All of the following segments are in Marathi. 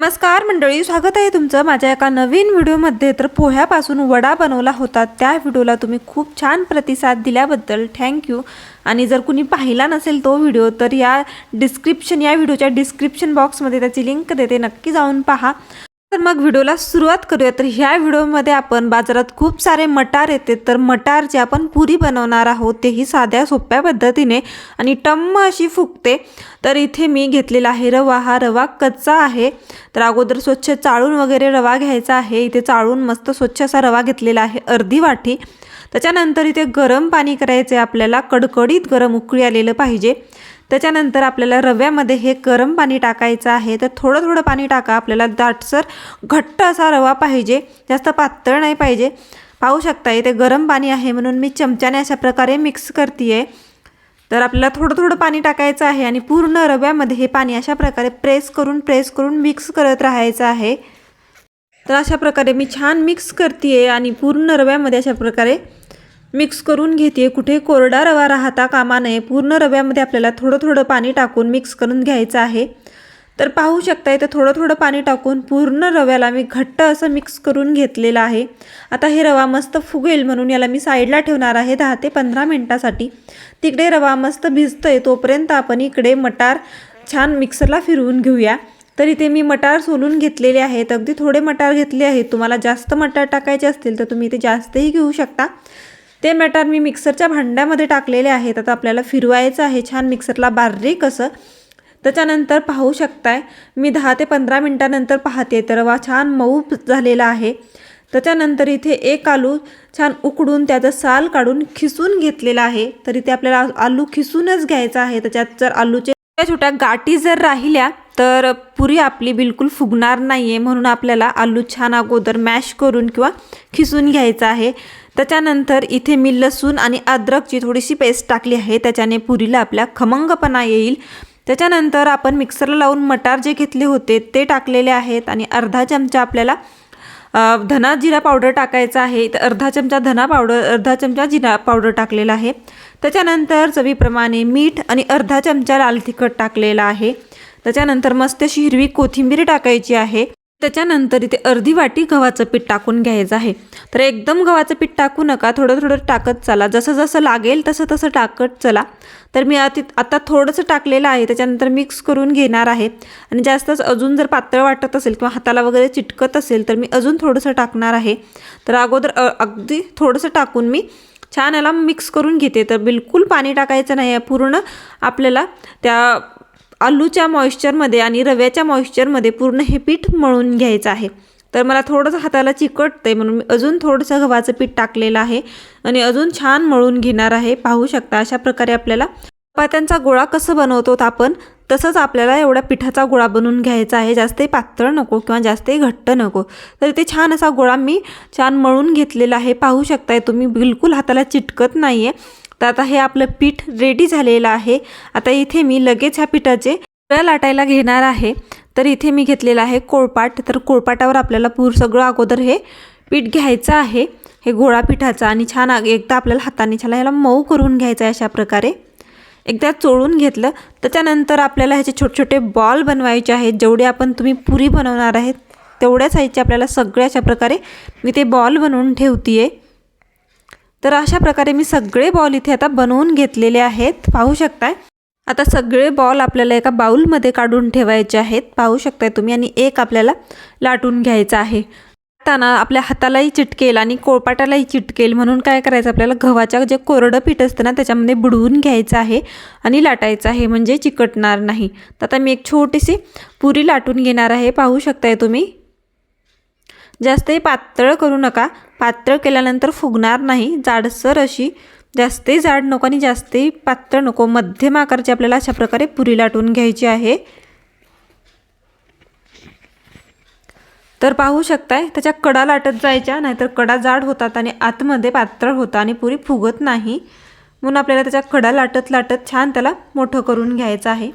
नमस्कार मंडळी स्वागत आहे तुमचं माझ्या एका नवीन व्हिडिओमध्ये. तर पोह्यापासून वडा बनवला होता. त्या व्हिडिओला तुम्ही खूप छान प्रतिसाद दिल्याबद्दल थँक्यू आणि जर कुणी पाहिला नसेल तो व्हिडिओ तर या डिस्क्रिप्शन या व्हिडिओच्या डिस्क्रिप्शन बॉक्समध्ये त्याची लिंक देते. नक्की जाऊन पहा. तर मग व्हिडिओला सुरुवात करूया. तर ह्या व्हिडिओमध्ये आपण बाजारात खूप सारे मटार येते. तर मटारची आपण पुरी बनवणार आहोत तेही साध्या सोप्या पद्धतीने आणि टम्म अशी फुगते. तर इथे मी घेतलेला आहे रवा. हा रवा कच्चा आहे. तर अगोदर स्वच्छ चाळून वगैरे रवा घ्यायचा आहे. इथे चाळून मस्त स्वच्छ असा रवा घेतलेला आहे अर्धी वाटी. त्याच्यानंतर इथे गरम पाणी करायचं आहे आपल्याला कडकडीत गरम उकळी आलेलं पाहिजे. त्याच्यानंतर आपल्याला रव्यामध्ये हे गरम पाणी टाकायचं आहे. तर थोडं थोडं पाणी टाका. आपल्याला दाटसर घट्ट असा रवा पाहिजे. जास्त पातळ नाही पाहिजे. पाहू शकता इथे गरम पाणी आहे म्हणून मी चमच्याने अशा प्रकारे मिक्स करते आहे तर आपल्याला थोडं थोडं पाणी टाकायचं आहे आणि पूर्ण रव्यामध्ये हे पाणी अशा प्रकारे प्रेस करून प्रेस करून मिक्स करत राहायचं आहे. तर अशा प्रकारे मी छान मिक्स करते आहे आणि पूर्ण रव्यामध्ये अशा प्रकारे मिक्स करून घेते कुठे कोरडा रवा राहता कामा नये. पूर्ण रव्यामध्ये आपल्याला थोडं थोडं पाणी टाकून मिक्स करून घ्यायचं आहे. तर पाहू शकता इथं थोडं थोडं पाणी टाकून पूर्ण रव्याला मी घट्ट असं मिक्स करून घेतलेलं आहे. आता हे रवा मस्त फुगेल म्हणून याला मी साईडला ठेवणार आहे दहा ते पंधरा मिनटासाठी. तिकडे रवा मस्त भिजतोय तोपर्यंत आपण इकडे मटार छान मिक्सरला फिरवून घेऊया. तर इथे मी मटार सोलून घेतलेले आहेत. अगदी थोडे मटार घेतले आहेत. तुम्हाला जास्त मटार टाकायचे असतील तर तुम्ही इथे जास्तही घेऊ शकता. ते मटार मी मिक्सरच्या भांड्यामध्ये टाकलेले आहेत. आता आपल्याला फिरवायचं आहे. छान मिक्सरला बारीक असं. त्याच्यानंतर पाहू शकताय मी दहा ते पंधरा मिनटानंतर पाहते. तर वा छान मऊ झालेला आहे. त्याच्यानंतर इथे एक आलू छान उकडून त्याचं साल काढून खिसून घेतलेला आहे. तर इथे आपल्याला आलू खिसूनच घ्यायचा आहे. त्याच्यात जर आलूचे छोट्या छोट्या गाठी जर राहिल्या तर पुरी आपली बिलकुल फुगणार नाही आहे म्हणून आपल्याला आलू छान अगोदर मॅश करून किंवा खिसून घ्यायचा आहे. त्याच्यानंतर इथे मी लसूण आणि अद्रकची थोडीशी पेस्ट टाकली आहे. त्याच्याने पुरीला आपल्या खमंगपणा येईल. त्याच्यानंतर आपण मिक्सरला लावून मटार जे घेतले होते ते टाकलेले आहेत आणि अर्धा चमचा आपल्याला धना जिरा पावडर टाकायचा आहे. तर अर्धा चमचा धना पावडर अर्धा चमचा जिरा पावडर टाकलेला आहे. त्याच्यानंतर चवीप्रमाणे मीठ आणि अर्धा चमचा लाल तिखट टाकलेला आहे. त्याच्यानंतर मस्त अशी हिरवी कोथिंबीर टाकायची आहे. त्याच्यानंतर इथे अर्धी वाटी गव्हाचं पीठ टाकून घ्यायचं आहे. तर एकदम गव्हाचं पीठ टाकू नका थोडं थोडं टाकत चला. जसं जसं लागेल तसं तसं टाकत चला. तर मी आती आता थोडंसं टाकलेलं आहे त्याच्यानंतर मिक्स करून घेणार आहे. आणि जास्तच अजून जर पातळ वाटत असेल किंवा हाताला वगैरे चिटकत असेल तर मी अजून थोडंसं टाकणार आहे. तर अगोदर अगदी थोडंसं टाकून मी छान याला मिक्स करून घेते. तर बिलकुल पाणी टाकायचं नाही आहे. पूर्ण आपल्याला त्या आलूच्या मॉइश्चरमध्ये आणि रव्याच्या मॉइश्चरमध्ये पूर्ण हे पीठ मळून घ्यायचं आहे. तर मला थोडंसं हाताला चिकटतं आहे म्हणून मी अजून थोडंसं गव्हाचं पीठ टाकलेलं आहे आणि अजून छान मळून घेणार आहे. पाहू शकता अशा प्रकारे आपल्याला चपात्यांचा गोळा कसं बनवतो आपण तसंच आपल्याला एवढा पिठाचा गोळा बनवून घ्यायचा आहे. जास्तही पातळ नको किंवा जास्तही घट्ट नको. तर ते छान असा गोळा मी छान मळून घेतलेला आहे. पाहू शकताय तुम्ही बिलकुल हाताला चिटकत नाही आहे तर आता हे आपलं पीठ रेडी झालेलं आहे. आता इथे मी लगेच ह्या पिठाचे पुऱ्या लाटायला घेणार आहे. तर इथे मी घेतलेलं आहे कोळपाट. तर कोळपाटावर आपल्याला पूर सगळं अगोदर हे पीठ घ्यायचं आहे. हे गोळा पिठाचं आणि छान एकदा आपल्याला हाताने छान ह्याला मऊ करून घ्यायचं आहे अशा प्रकारे. एकदा चोळून घेतलं. त्याच्यानंतर आपल्याला ह्याचे छोटे छोटे बॉल बनवायचे आहेत. जेवढे आपण तुम्ही पुरी बनवणार आहेत तेवढ्या साईजचे आपल्याला सगळ्या अशा प्रकारे मी ते बॉल बनवून ठेवते आहे तर अशा प्रकारे मी सगळे बॉल इथे आता बनवून घेतलेले आहेत. पाहू शकताय? आता सगळे बॉल आपल्याला एका बाऊलमध्ये काढून ठेवायचे आहेत. पाहू शकताय तुम्ही? आणि एक आपल्याला लाटून घ्यायचं आहे. ताना आपल्या हातालाही चिटकेल आणि कोळपाटालाही चिटकेल. म्हणून काय करायचं? आपल्याला गव्हाच्या जे कोरडं पीठ असतं ना त्याच्यामध्ये बुडवून घ्यायचं आहे आणि लाटायचं आहे. म्हणजे चिकटणार नाही. तर आता मी एक छोटीशी पुरी लाटून घेणार आहे. पाहू शकताय तुम्ही? जास्तही पातळ करू नका. पातळ केल्यानंतर फुगणार नाही. जाडसर अशी जास्तही जाड नको आणि जास्तही पातळ नको. मध्यम आकारची आपल्याला अशा प्रकारे पुरी लाटून घ्यायची आहे. तर पाहू शकताय त्याच्या कडा लाटत जायच्या नाहीतर कडा जाड होतात आणि आतमध्ये पातळ होतं आणि पुरी फुगत नाही. म्हणून आपल्याला त्याच्या कडा लाटत लाटत छान त्याला मोठं करून घ्यायचं आहे.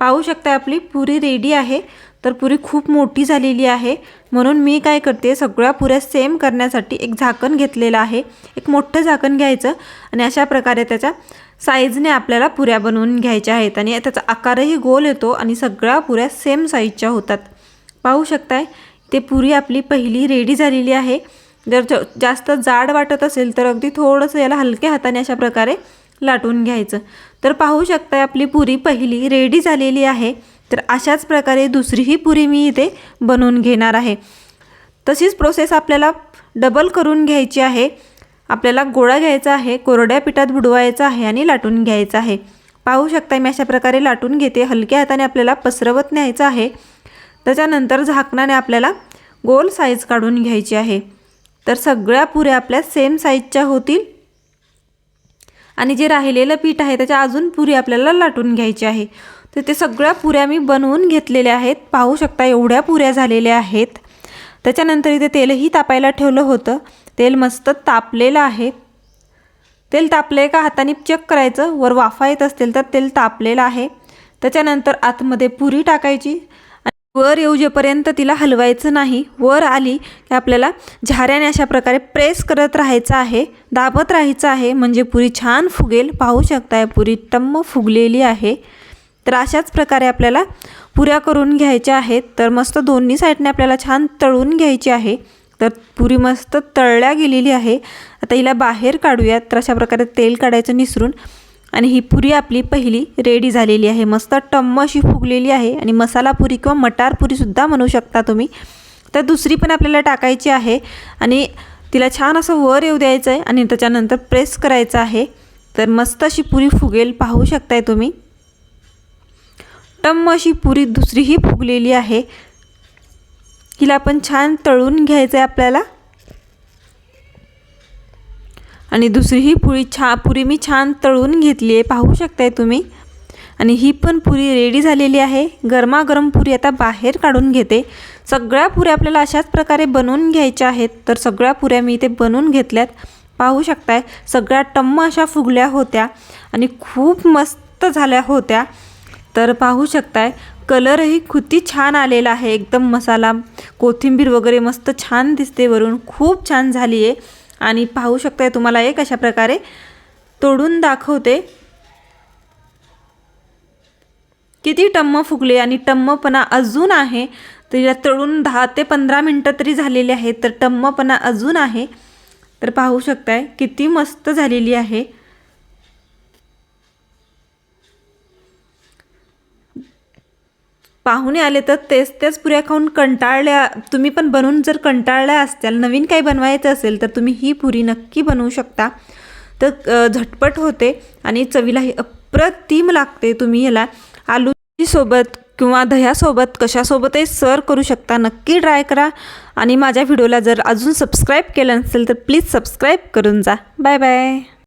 पाहू शकताय आपली पुरी रेडी आहे. तर पुरी खूप मोठी झालेली आहे. म्हणून मी काय करते सगळ्या पुऱ्या सेम करण्यासाठी एक झाकण घेतलेलं आहे. एक मोठं झाकण घ्यायचं आणि अशा प्रकारे त्याच्या साईजने आपल्याला पुऱ्या बनवून घ्यायच्या आहेत. आणि त्याचा आकारही गोल येतो आणि सगळ्या पुऱ्या सेम साईजच्या होतात. पाहू शकताय? ते पुरी आपली पहिली रेडी झालेली आहे. जर जास्त जाड वाटत असेल तर अगदी थोडंसं याला हलक्या हाताने अशा प्रकारे लाटून घ्यायचं. तर पाहू शकताय आपली पुरी पहिली रेडी झालेली आहे. तर अशाच प्रकारे दुसरीही पुरी मी इथे बनवून घेणार आहे. तशीच प्रोसेस आपल्याला डबल करून घ्यायची आहे. आपल्याला गोळा घ्यायचा आहे कोरड्या पिठात बुडवायचा आहे आणि लाटून घ्यायचा आहे. पाहू शकता मी अशा प्रकारे लाटून घेते. हलक्या हाताने आपल्याला पसरवत न्यायचं आहे. त्याच्यानंतर झाकणाने आपल्याला गोल साईज काढून घ्यायची आहे. तर सगळ्या पुऱ्या आपल्या सेम साईजच्या होतील. आणि जे राहिलेलं पीठ आहे त्याच्या अजून पुरी आपल्याला लाटून घ्यायची आहे. तर ते सगळ्या पुऱ्या मी बनवून घेतलेल्या आहेत. पाहू शकता एवढ्या पुऱ्या झालेल्या आहेत. त्याच्यानंतर इथे तेलही तापायला ठेवलं होतं. तेल मस्त तापलेलं आहे. तेल तापले का हाताने चेक करायचं? वर वाफा येत असतील तर तेल तापलेलं आहे. त्याच्यानंतर आतमध्ये पुरी टाकायची. आणि वर येऊजेपर्यंत तिला हलवायचं नाही वर आली की आपल्याला झाऱ्याने अशा प्रकारे प्रेस करत राहायचं आहे दाबत राहायचं आहे. म्हणजे पुरी छान फुगेल. पाहू शकताय पुरी टम्म फुगलेली आहे. तर अशाच प्रकारे आपल्याला पुऱ्या करून घ्यायच्या आहेत. तर मस्त दोन्ही साईडने आपल्याला छान तळून घ्यायची आहे. तर पुरी मस्त तळल्या गेलेली आहे. आता हिला बाहेर काढूयात. तर अशा प्रकारे तेल काढायचं निसरून. आणि ही पुरी आपली पहिली रेडी झालेली आहे. मस्त टम्म अशी फुगलेली आहे. आणि मसाला पुरी किंवा मटार पुरीसुद्धा म्हणू शकता तुम्ही. तर दुसरी पण आपल्याला टाकायची आहे. आणि तिला छान असं वर येऊ द्यायचं आहे आणि त्याच्यानंतर प्रेस करायचं आहे. तर मस्त अशी पुरी फुगेल. पाहू शकताय तुम्ही. टम्म अशी पुरी दुसरीही फुगलेली आहे. हिला पण छान तळून घ्यायचं आहे आपल्याला. आणि दुसरीही पुरी छा पुरी मी छान तळून घेतली आहे पाहू शकताय तुम्ही. आणि ही पण पुरी रेडी झालेली आहे. गरमागरम पुरी आता बाहेर काढून घेते. सगळ्या पुऱ्या आपल्याला अशाच प्रकारे बनवून घ्यायच्या आहेत. तर सगळ्या पुऱ्या मी इथे बनवून घेतल्यात. पाहू शकताय सगळ्या टम्म अशा फुगल्या होत्या. आणि खूप मस्त झाल्या होत्या. तर पाहू शकताय कलरही किती छान आलेला आहे. एकदम मसाला कोथिंबीर वगैरे मस्त छान दिसते वरून. खूप छान झाली आहे आणि पाहू शकताय तुम्हाला एक अशा प्रकारे तोडून दाखवते. किती टम्म फुगले आणि टम्मपणा अजून आहे. तर या तळून दहा ते पंधरा मिनटं तरी झालेले आहेत तर टम्मपणा अजून आहे. तर पाहू शकताय किती मस्त झालेली आहे. पाहुणे आले तर तेच तेच पुऱ्या खाऊन कंटाळल्या. तुम्ही पण बनवून जर कंटाळल्या असत्याल नवीन काही बनवायचं असेल तर तुम्ही ही पुरी नक्की बनवू शकता. तर झटपट होते आणि चवीलाही अप्रतिम लागते तुम्ही याला आलूसोबत किंवा दह्यासोबत कशासोबतही सर करू शकता. नक्की ट्राय करा आणि माझ्या व्हिडिओला जर अजून सबस्क्राईब केलं नसेल तर प्लीज सबस्क्राईब करून जा. Bye bye